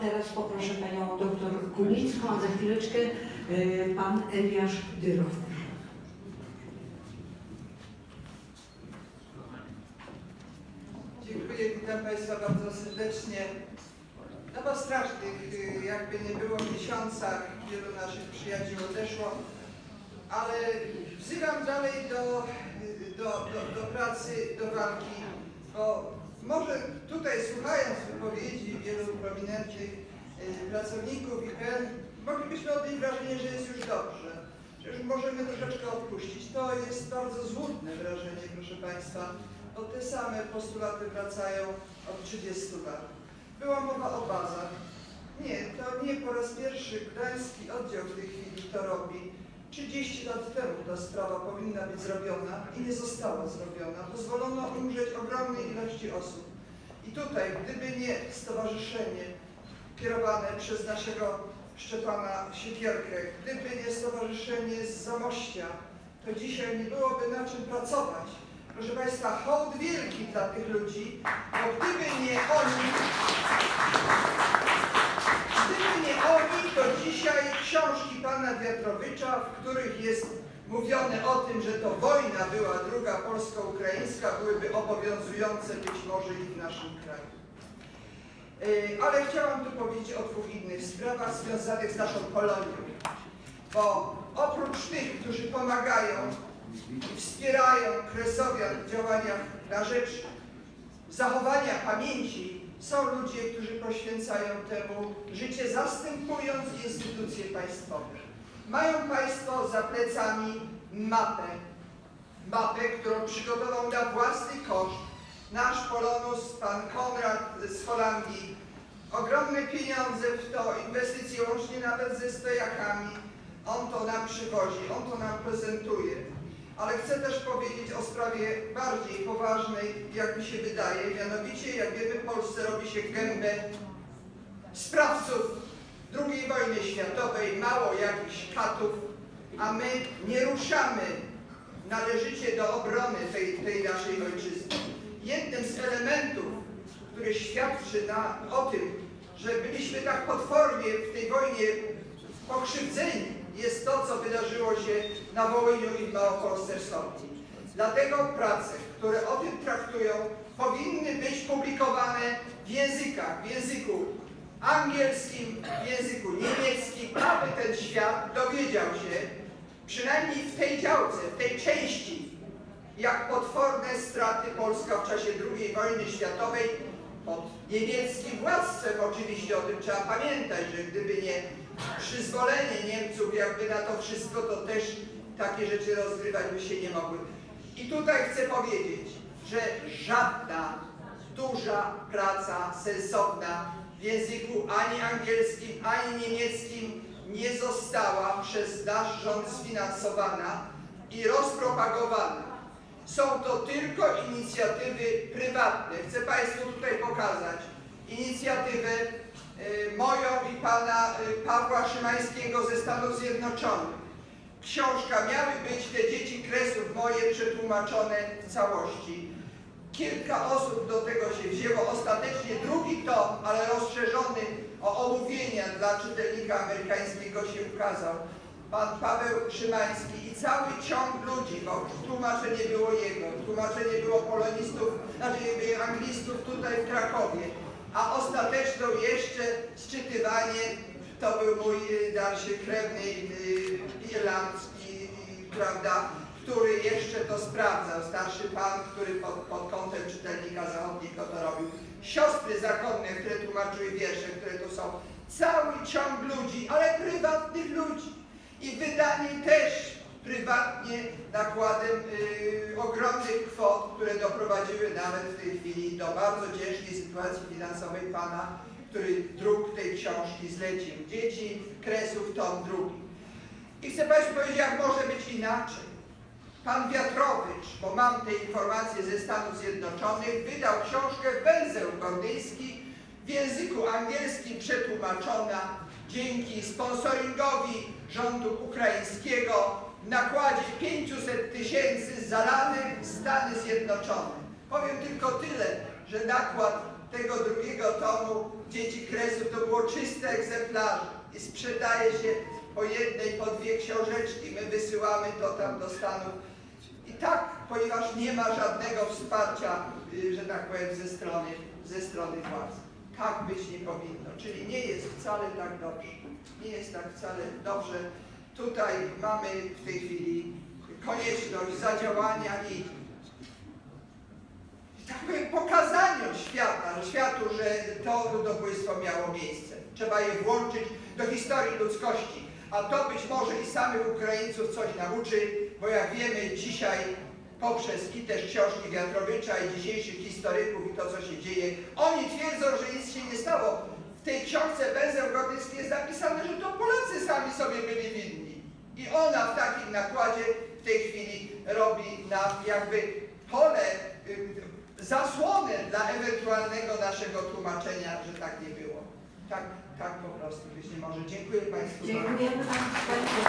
teraz poproszę panią doktor Kunicką, a za chwileczkę y, pan Eliasz Dyrow. Dziękuję, witam Państwa bardzo serdecznie. No po strasznych, y, jakby nie było, miesiącach wielu naszych przyjaciół odeszło, ale wzywam dalej do, y, do, do, do pracy, do walki, bo może tutaj słuchając wypowiedzi wielu prominentnych y, pracowników IPN, moglibyśmy odnieść wrażenie, że jest już dobrze, że już możemy troszeczkę odpuścić. To jest bardzo złudne wrażenie, proszę Państwa, bo te same postulaty wracają od 30 lat. Była mowa o bazach. Nie, to nie po raz pierwszy gdański oddział w tej chwili to robi. 30 lat temu ta sprawa powinna być zrobiona i nie została zrobiona. Pozwolono umrzeć ogromnej ilości osób. I tutaj, gdyby nie stowarzyszenie kierowane przez naszego Szczepana Siekierkę, gdyby nie stowarzyszenie z Zamościa, to dzisiaj nie byłoby na czym pracować. Proszę Państwa, hołd wielki dla tych ludzi, bo gdyby nie oni, gdyby nie oni, to dzisiaj książki pana Wiatrowicza, w których jest mówione o tym, że to wojna była druga polsko-ukraińska, byłyby obowiązujące być może i w naszym kraju. Yy, Ale chciałam tu powiedzieć o dwóch innych sprawach związanych z naszą kolonią. Bo oprócz tych, którzy pomagają i wspierają Kresowian w działaniach na rzecz zachowania pamięci, są ludzie, którzy poświęcają temu życie, zastępując instytucje państwowe. Mają Państwo za plecami mapę. Mapę, którą przygotował na własny koszt nasz Polonus, pan Konrad z Holandii. Ogromne pieniądze w to, inwestycje łącznie nawet ze stojakami. On to nam przywozi, on to nam prezentuje. Ale chcę też powiedzieć o sprawie bardziej poważnej, jak mi się wydaje. Mianowicie, jak wiemy, w Polsce robi się gębę sprawców II wojny światowej, mało jakichś katów, a my nie ruszamy należycie do obrony tej, tej naszej ojczyzny. Jednym z elementów, który świadczy na, o tym, że byliśmy tak potwornie w tej wojnie pokrzywdzeni, jest to, co wydarzyło się na Wołyniu i w Małopolsce Wschodniej. Dlatego prace, które o tym traktują, powinny być publikowane w językach, w języku angielskim, w języku niemieckim, aby ten świat dowiedział się, przynajmniej w tej działce, w tej części, jak potworne straty Polska w czasie II wojny światowej pod niemieckim władztwem oczywiście, o tym trzeba pamiętać, że gdyby nie przyzwolenie Niemców jakby na to wszystko, to też takie rzeczy rozgrywać by się nie mogły. I tutaj chcę powiedzieć, że żadna duża praca sensowna w języku ani angielskim, ani niemieckim nie została przez nasz rząd sfinansowana i rozpropagowana. Są to tylko inicjatywy prywatne. Chcę Państwu tutaj pokazać inicjatywę moją i pana y, Pawła Szymańskiego ze Stanów Zjednoczonych. Książka miały być te dzieci kresów moje przetłumaczone w całości. Kilka osób do tego się wzięło. Ostatecznie drugi tom, ale rozszerzony o omówienia dla czytelnika amerykańskiego się ukazał. Pan Paweł Szymański i cały ciąg ludzi, bo tłumaczenie było jego, tłumaczenie było polonistów, znaczy anglistów tutaj w Krakowie, a ostateczną jeszcze sczytywanie to był mój y, dalszy krewny y, irlandzki, prawda, który jeszcze to sprawdzał, starszy pan, który pod, pod kątem czytelnika zachodniego to robił. Siostry zakonne, które tłumaczyły wiersze, które tu są. Cały ciąg ludzi, ale prywatnych ludzi. I wydanie też prywatnie nakładem y, ogromnych kwot, które doprowadziły nawet w tej chwili do bardzo ciężkiej sytuacji finansowej pana, który druk tej książki zlecił. Dzieci Kresów, tom drugi. I chcę Państwu powiedzieć, jak może być inaczej. Pan Wiatrowicz, bo mam te informacje ze Stanów Zjednoczonych, wydał książkę Węzeł Gordyjski w języku angielskim przetłumaczona dzięki sponsoringowi rządu ukraińskiego w nakładzie 500 tysięcy zalanym Stany Zjednoczone. Powiem tylko tyle, że nakład tego drugiego tomu Dzieci Kresów to było czyste egzemplarze i sprzedaje się po jednej, po dwie książeczki. My wysyłamy to tam do Stanów. I tak, ponieważ nie ma żadnego wsparcia, y, że tak powiem, ze strony, ze strony władz. Tak być nie powinno. Czyli nie jest wcale tak dobrze. Nie jest tak wcale dobrze. Tutaj mamy w tej chwili konieczność zadziałania i pokazaniu świata, światu, że to ludobójstwo miało miejsce. Trzeba je włączyć do historii ludzkości, a to być może i samych Ukraińców coś nauczy, bo jak wiemy dzisiaj poprzez i też książki Wiatrowicza i dzisiejszych historyków i to, co się dzieje, oni twierdzą, że nic się nie stało. W tej książce Węzeł Gordycki jest napisane, że to Polacy sami sobie byli winni. I ona w takim nakładzie w tej chwili robi nam jakby pole, y, zasłonę dla ewentualnego naszego tłumaczenia, że tak nie było. Tak, tak po prostu być nie może. Dziękuję Państwu. Dziękujemy Państwu.